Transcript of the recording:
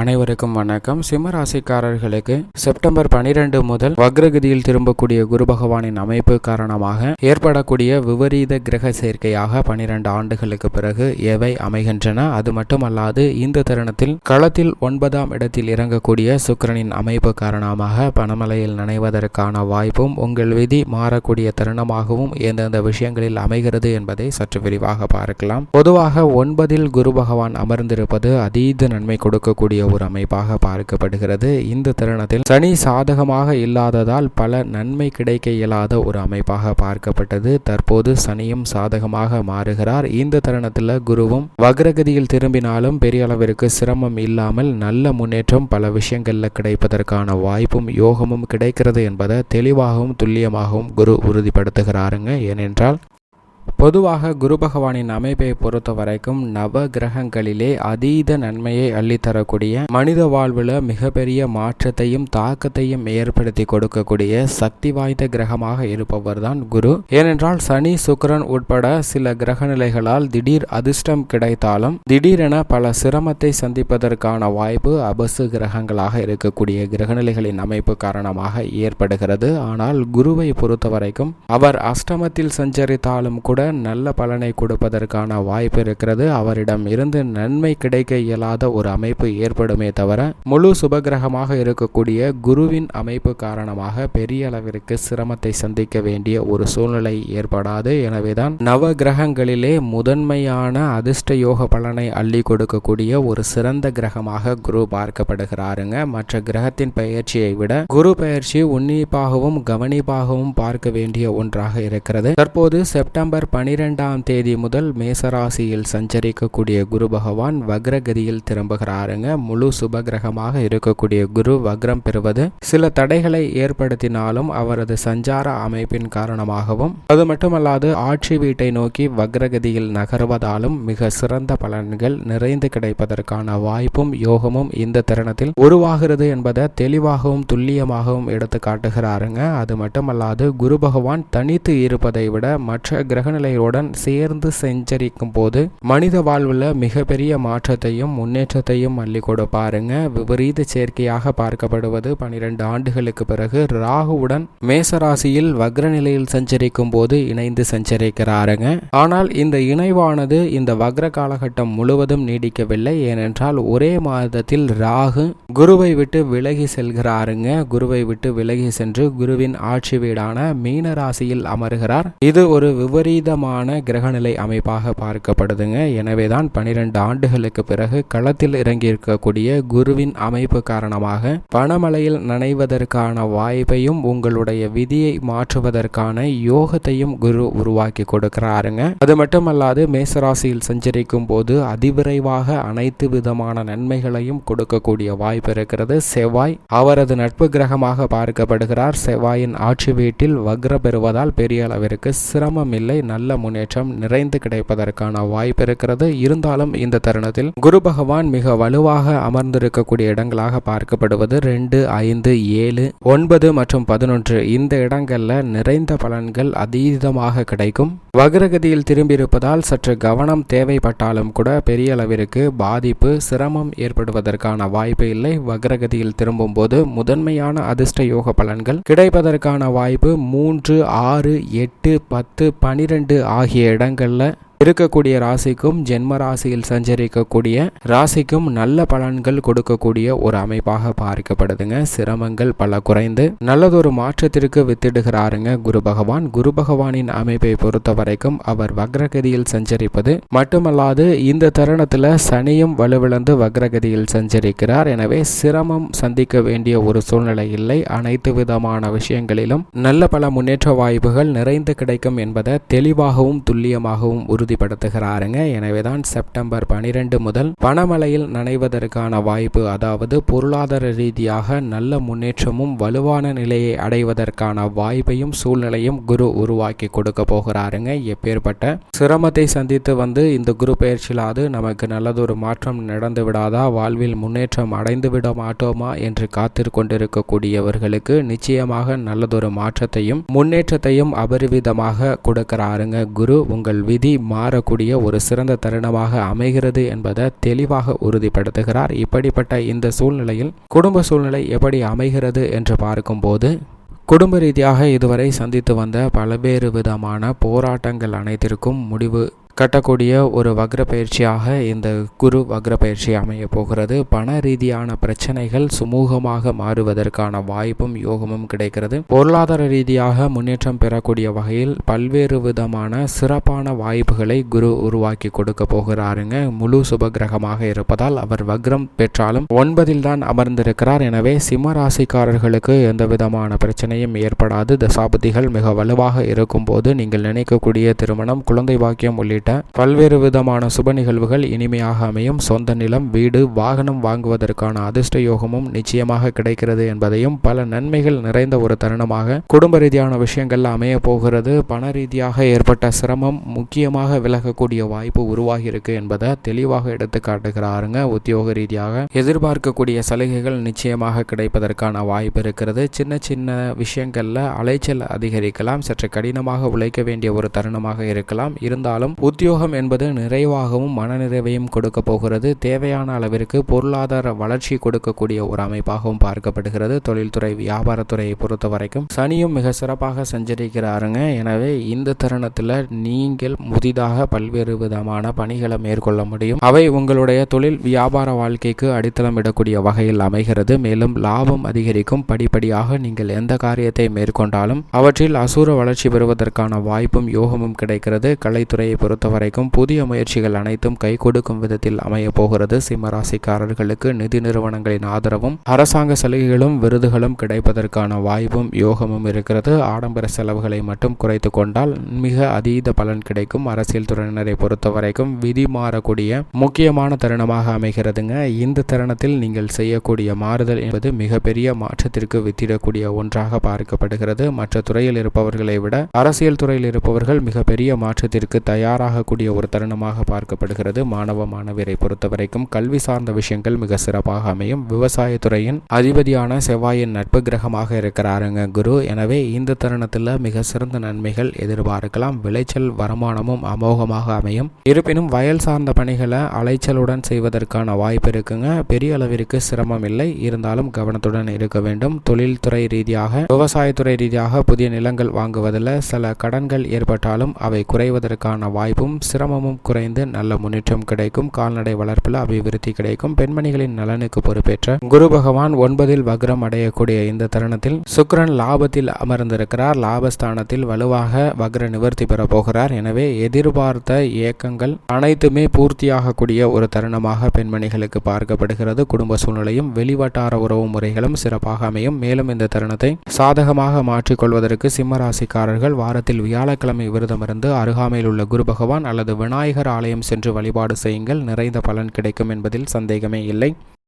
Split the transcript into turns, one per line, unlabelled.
அனைவருக்கும் வணக்கம். சிம்மராசிக்காரர்களுக்கு செப்டம்பர் பனிரெண்டு முதல் வக்ரகதியில் திரும்பக்கூடிய குரு பகவானின் அமைப்பு காரணமாக ஏற்படக்கூடிய விபரீத கிரக சேர்க்கையாக பனிரெண்டு ஆண்டுகளுக்கு பிறகு எவை அமைகின்றன. அது மட்டுமல்லாது இந்த தருணத்தில் களத்தில் ஒன்பதாம் இடத்தில் இறங்கக்கூடிய சுக்கிரனின் அமைப்பு காரணமாக பணமலையில் நனைவதற்கான வாய்ப்பும் உங்கள் விதி மாறக்கூடிய தருணமாகவும் எந்தெந்த விஷயங்களில் அமைகிறது என்பதை சற்று விரிவாக பார்க்கலாம். பொதுவாக ஒன்பதில் குரு பகவான் அமர்ந்திருப்பது அதீத நன்மை கொடுக்கக்கூடிய ஒரு அமைப்பாக பார்க்கப்படுகிறது. இந்த தருணத்தில் சனி சாதகமாக இல்லாததால் பல நன்மை கிடைக்க இயலாத ஒரு அமைப்பாக பார்க்கப்பட்டது. தற்போது சனியும் சாதகமாக மாறுகிறார். இந்த தருணத்தில் குருவும் வக்ரகதியில் திரும்பினாலும் பெரிய அளவிற்கு சிரமம் இல்லாமல் நல்ல முன்னேற்றம் பல விஷயங்களில் கிடைப்பதற்கான வாய்ப்பும் யோகமும் கிடைக்கிறது என்பதை தெளிவாகவும் துல்லியமாகவும் குரு உறுதிப்படுத்துகிறாருங்க. ஏனென்றால் பொதுவாக குரு பகவானின் அமைப்பை பொறுத்த வரைக்கும் நவ கிரகங்களிலே அதீத நன்மையை அள்ளித்தரக்கூடிய மனித வாழ்வில் மிகப்பெரிய மாற்றத்தையும் தாக்கத்தையும் ஏற்படுத்தி கொடுக்கக்கூடிய சக்தி வாய்ந்த கிரகமாக இருப்பவர் தான் குரு. ஏனென்றால் சனி சுக்கிரன் உட்பட சில கிரக நிலைகளால் திடீர் அதிர்ஷ்டம் கிடைத்தாலும் திடீரென பல சிரமத்தை சந்திப்பதற்கான வாய்ப்பு அபசு கிரகங்களாக இருக்கக்கூடிய கிரகநிலைகளின் அமைப்பு காரணமாக ஏற்படுகிறது. ஆனால் குருவை பொறுத்த வரைக்கும் அவர் அஷ்டமத்தில் சஞ்சரித்தாலும் கூட நல்ல பலனை கொடுப்பதற்கான வாய்ப்பு இருக்கிறது. அவரிடம் இருந்து நன்மை கிடைக்க இயலாத ஒரு அமைப்பு ஏற்படுமே தவிர முழு சுபகிரகமாக இருக்கக்கூடிய குருவின் அமைப்பு காரணமாக பெரிய அளவிற்கு சிரமத்தை சந்திக்க வேண்டிய ஒரு சூழ்நிலை ஏற்படாது. எனவேதான் நவ கிரகங்களிலே முதன்மையான அதிர்ஷ்ட யோக பலனை அள்ளி கொடுக்கக்கூடிய ஒரு சிறந்த கிரகமாக குரு பார்க்கப்படுகிறாருங்க. மற்ற கிரகத்தின் பயிற்சியை விட குரு பயிற்சி உன்னிப்பாகவும் கவனிப்பாகவும் பார்க்க வேண்டிய ஒன்றாக இருக்கிறது. தற்போது செப்டம்பர் பனிரெண்டாம் தேதி முதல் மேசராசியில் சஞ்சரிக்கக்கூடிய குரு பகவான் வக்ரகதியில் திரும்புகிறாருங்க. முழு சுப கிரகமாக இருக்கக்கூடிய குரு வக்ரம் பெறுவது சில தடைகளை ஏற்படுத்தினாலும் அவரது சஞ்சார அமைப்பின் காரணமாகவும் அது மட்டுமல்லாது ஆட்சி வீட்டை நோக்கி வக்ரகதியில் நகர்வதாலும் மிக சிறந்த பலன்கள் நிறைந்து கிடைப்பதற்கான வாய்ப்பும் யோகமும் இந்த தருணத்தில் உருவாகிறது என்பதை தெளிவாகவும் துல்லியமாகவும் எடுத்து காட்டுகிறாருங்க அது மட்டுமல்லாது குரு பகவான் தனித்து இருப்பதை விட மற்ற கிரகநிலையுடன் சேர்ந்து செஞ்சரிக்கும் போது மனித வாழ்வில் மிகப்பெரிய மாற்றத்தையும் முன்னேற்றத்தையும் அள்ளி கொடுப்பாருங்க விபரீத சேர்க்கையாக பார்க்கப்படுவது பனிரெண்டு ஆண்டுகளுக்கு பிறகு ராகுவுடன் மேசராசியில் வக்ர நிலையில் சஞ்சரிக்கும் போது இணைந்து சஞ்சரிக்கிறாருங்க. ஆனால் இந்த இணைவானது இந்த வக்ர காலகட்டம் முழுவதும் நீடிக்கவில்லை. ஏனென்றால் ஒரே மாதத்தில் ராகு குருவை விட்டு விலகி செல்கிறாருங்க. குருவை விட்டு விலகி சென்று குருவின் ஆட்சி வீடான மீன ராசியில் அமர்கிறார். இது ஒரு விபரீத விபரீதமான கிரகநிலை அமைப்பாக பார்க்கப்படுதுங்க. எனவேதான் பனிரெண்டு ஆண்டுகளுக்கு பிறகு களத்தில் இறங்கியிருக்கக்கூடிய குருவின் அமைப்பு காரணமாக பணமலையில் நனைவதற்கான வாய்ப்பையும் உங்களுடைய விதியை மாற்றுவதற்கான யோகத்தையும் குரு உருவாக்கி கொடுக்கிறாருங்க. அது மட்டுமல்லாது மேசராசியில் சஞ்சரிக்கும் போது அதிவிரைவாக அனைத்து விதமான நன்மைகளையும் கொடுக்கக்கூடிய வாய்ப்பு இருக்கிறது. செவ்வாய் அவரது நட்பு கிரகமாக பார்க்கப்படுகிறார். செவ்வாயின் ஆட்சி வீட்டில் வக்ர பெறுவதால் பெரிய அளவிற்கு சிரமம் இல்லை நல்ல முன்னேற்றம் நிறைந்து கிடைப்பதற்கான வாய்ப்பு இருக்கிறது. இருந்தாலும் இந்த தருணத்தில் குரு பகவான் மிக வலுவாக அமர்ந்திருக்கக்கூடிய இடங்களாக பார்க்கப்படுவது ரெண்டு ஐந்து ஏழு ஒன்பது மற்றும் பதினொன்று. இந்த இடங்கள்ல நிறைந்த பலன்கள் அதீதமாக கிடைக்கும். வக்ரகதியில் திரும்பியிருப்பதால் சற்று கவனம் தேவைப்பட்டாலும் கூட பெரிய அளவிற்கு பாதிப்பு சிரமம் ஏற்படுவதற்கான வாய்ப்பு இல்லை. வக்ரகதியில் திரும்பும் போது முதன்மையான அதிர்ஷ்ட யோக பலன்கள் கிடைப்பதற்கான வாய்ப்பு மூன்று ஆறு எட்டு பத்து பனிரெண்டு ஆகிய இடங்களில் இருக்கக்கூடிய ராசிக்கும் ஜென்ம ராசியில் சஞ்சரிக்கக்கூடிய ராசிக்கும் நல்ல பலன்கள் கொடுக்கக்கூடிய ஒரு அமைப்பாக பார்க்கப்படுதுங்க. சிரமங்கள் பல குறைந்து நல்லதொரு மாற்றத்திற்கு வித்திடுகிறாருங்க குரு பகவான். குரு பகவானின் அமைப்பை பொறுத்த வரைக்கும் அவர் வக்ரகதியில் சஞ்சரிப்பது மட்டுமல்லாது இந்த தருணத்தில் சனியும் வலுவிழந்து வக்ரகதியில் சஞ்சரிக்கிறார். எனவே சிரமம் சந்திக்க வேண்டிய ஒரு சூழ்நிலை இல்லை. அனைத்து விதமான விஷயங்களிலும் நல்ல பல முன்னேற்ற வாய்ப்புகள் நிறைந்து கிடைக்கும் என்பதை தெளிவாகவும் துல்லியமாகவும் உறுதி உறுதிப்படுத்துகிறாருங்க எனவேதான் செப்டம்பர் பனிரெண்டு முதல் பணமலையில் நனைவதற்கான வாய்ப்பு அதாவது பொருளாதார ரீதியாக நல்ல முன்னேற்றமும் வலுவான நிலையை அடைவதற்கான வாய்ப்பையும் சூழ்நிலையும் குரு உருவாக்கி கொடுக்க போகிறாருங்க. எப்பேற்பட்ட சிரமத்தை சந்தித்து வந்து இந்த குரு பயிற்சியிலாது நமக்கு நல்லதொரு மாற்றம் நடந்து விடாதா? வாழ்வில் முன்னேற்றம் அடைந்து விட மாட்டோமா? என்று காத்திரு கொண்டிருக்கக்கூடியவர்களுக்கு நிச்சயமாக நல்லதொரு மாற்றத்தையும் முன்னேற்றத்தையும் அபரிவிதமாக கொடுக்கிறாருங்க. குரு உங்கள் விதி மா மாறக்கூடிய ஒரு சிறந்த தருணமாக அமைகிறது என்பதை தெளிவாக உறுதிப்படுத்துகிறார். இப்படிப்பட்ட இந்த சூழ்நிலையில் குடும்ப சூழ்நிலை எப்படி அமைகிறது என்று பார்க்கும்போது குடும்ப ரீதியாக இதுவரை சந்தித்து வந்த பல்வேறு விதமான போராட்டங்கள் அனைத்திற்கும் முடிவு கட்டக்கூடிய ஒரு வக்ர பயிற்சியாக இந்த குரு வக்ர பயிற்சி அமைய போகிறது. பண ரீதியான பிரச்சனைகள் சுமூகமாக மாறுவதற்கான வாய்ப்பும் யோகமும் கிடைக்கிறது. பொருளாதார ரீதியாக முன்னேற்றம் பெறக்கூடிய வகையில் பல்வேறு விதமான சிறப்பான வாய்ப்புகளை குரு உருவாக்கி கொடுக்க போகிறாருங்க. முழு சுப கிரகமாக இருப்பதால் அவர் வக்ரம் பெற்றாலும் ஒன்பதில் தான் அமர்ந்திருக்கிறார். எனவே சிம்ம ராசிக்காரர்களுக்கு எந்த விதமான பிரச்சனையும் ஏற்படாது. தசாபதிகள் மிக வலுவாக இருக்கும்போது நீங்கள் நினைக்கக்கூடிய திருமணம் குழந்தை பாக்கியம் உள்ளிட்ட உள்ளிட்ட பல்வேறு விதமான சுப நிகழ்வுகள் இனிமையாக அமையும். சொந்த நிலம் வீடு வாகனம் வாங்குவதற்கான அதிர்ஷ்ட யோகமும் நிச்சயமாக கிடைக்கிறது என்பதையும் பல நன்மைகள் நிறைந்த ஒரு தருணமாக குடும்ப ரீதியான விஷயங்கள் அமைய போகிறது. பண ரீதியாக ஏற்பட்ட சிரமம் முக்கியமாக விலகக்கூடிய வாய்ப்பு உருவாகி இருக்கு என்பதை தெளிவாக எடுத்து காட்டுகிறாருங்க. உத்தியோக ரீதியாக எதிர்பார்க்கக்கூடிய சலுகைகள் நிச்சயமாக கிடைப்பதற்கான வாய்ப்பு இருக்கிறது. சின்ன சின்ன விஷயங்கள்ல அலைச்சல் அதிகரிக்கலாம். சற்று கடினமாக உழைக்க வேண்டிய ஒரு தருணமாக இருக்கலாம். இருந்தாலும் உத்தியோகம் என்பது நிறைவாகவும் மனநிறைவையும் கொடுக்க போகிறது. தேவையான அளவிற்கு பொருளாதார வளர்ச்சி கொடுக்கக்கூடிய ஒரு அமைப்பாகவும் பார்க்கப்படுகிறது. தொழில்துறை வியாபாரத்துறையை பொறுத்த வரைக்கும் சனியும் மிக சிறப்பாக சஞ்சரிக்கிறாருங்க. எனவே இந்த தருணத்தில் நீங்கள் முதிதாக பல்வேறு விதமான பணிகளை மேற்கொள்ள முடியும். அவை உங்களுடைய தொழில் வியாபார வாழ்க்கைக்கு அடித்தளம் இடக்கூடிய வகையில் அமைகிறது. மேலும் லாபம் அதிகரிக்கும். படிப்படியாக நீங்கள் எந்த காரியத்தை மேற்கொண்டாலும் அவற்றில் அசூர வளர்ச்சி பெறுவதற்கான வாய்ப்பும் யோகமும் கிடைக்கிறது. கலைத்துறையை பொறுத்த பொறுத்தவரைக்கும் புதிய முயற்சிகள் அனைத்தும் கை கொடுக்கும் விதத்தில் அமைய போகிறது. சிம்மராசிக்காரர்களுக்கு நிதி நிறுவனங்களின் ஆதரவும் அரசாங்க சலுகைகளும் விருதுகளும் கிடைப்பதற்கான வாய்ப்பும் யோகமும் இருக்கிறது. ஆடம்பர செலவுகளை மட்டும் குறைத்து கொண்டால் மிக அதீத பலன் கிடைக்கும். அரசியல் துறையினரை பொறுத்தவரைக்கும் விதி மாறக்கூடிய முக்கியமான தருணமாக அமைகிறதுங்க. இந்த தருணத்தில் நீங்கள் செய்யக்கூடிய மாறுதல் என்பது மிகப்பெரிய மாற்றத்திற்கு வித்திடக்கூடிய ஒன்றாக பார்க்கப்படுகிறது. மற்ற துறையில் இருப்பவர்களை விட அரசியல் துறையில் இருப்பவர்கள் மிகப்பெரிய மாற்றத்திற்கு தயாராக ஆகக்கூடிய ஒரு தருணமாக பார்க்கப்படுகிறது. மாணவ மாணவியரை பொறுத்தவரைக்கும் கல்வி சார்ந்த விஷயங்கள் மிக சிறப்பாக அமையும். விவசாயத்துறையின் அதிபதியான செவ்வாயின் நட்பு கிரகமாக இருக்கிறாருங்க குரு. எனவே இந்த தருணத்தில் மிக சிறந்த நன்மைகள் எதிர்பார்க்கலாம். விளைச்சல் வருமானமும் அமோகமாக அமையும். இருப்பினும் வயல் சார்ந்த பணிகளை அலைச்சலுடன் செய்வதற்கான வாய்ப்பு இருக்குங்க. பெரிய அளவிற்கு சிரமம் இல்லை. இருந்தாலும் கவனத்துடன் இருக்க வேண்டும். தொழில்துறை ரீதியாக விவசாயத்துறை ரீதியாக புதிய நிலங்கள் வாங்குவதில் சில கடன்கள் ஏற்பட்டாலும் அவை குறைவதற்கான வாய்ப்பு உழைப்பும் சிரமமும் குறைந்து நல்ல முன்னேற்றம் கிடைக்கும் கால்நடை வளர்ப்பில் அபிவிருத்தி கிடைக்கும் பெண்மணிகளின் நலனுக்கு பொறுப்பேற்ற குரு பகவான் ஒன்பதில் வக்ரம் அடையக்கூடிய இந்த தருணத்தில் சுக்கரன் லாபத்தில் அமர்ந்திருக்கிறார். லாபஸ்தானத்தில் வலுவாக வக்ர நிவர்த்தி பெற போகிறார். எனவே எதிர்பார்த்த இயக்கங்கள் அனைத்துமே பூர்த்தியாகக்கூடிய ஒரு தருணமாக பெண்மணிகளுக்கு பார்க்கப்படுகிறது. குடும்ப சூழ்நிலையும் வெளிவட்டார உறவு முறைகளும் சிறப்பாக அமையும். மேலும் இந்த தருணத்தை சாதகமாக மாற்றிக்கொள்வதற்கு சிம்மராசிக்காரர்கள் வாரத்தில் வியாழக்கிழமை விரதமிருந்து அருகாமையில் உள்ள குரு பகவான் பகவான் அல்லது விநாயகர் ஆலயம் சென்று வழிபாடு செய்யுங்கள். நிறைந்த பலன் கிடைக்கும் என்பதில் சந்தேகமே இல்லை.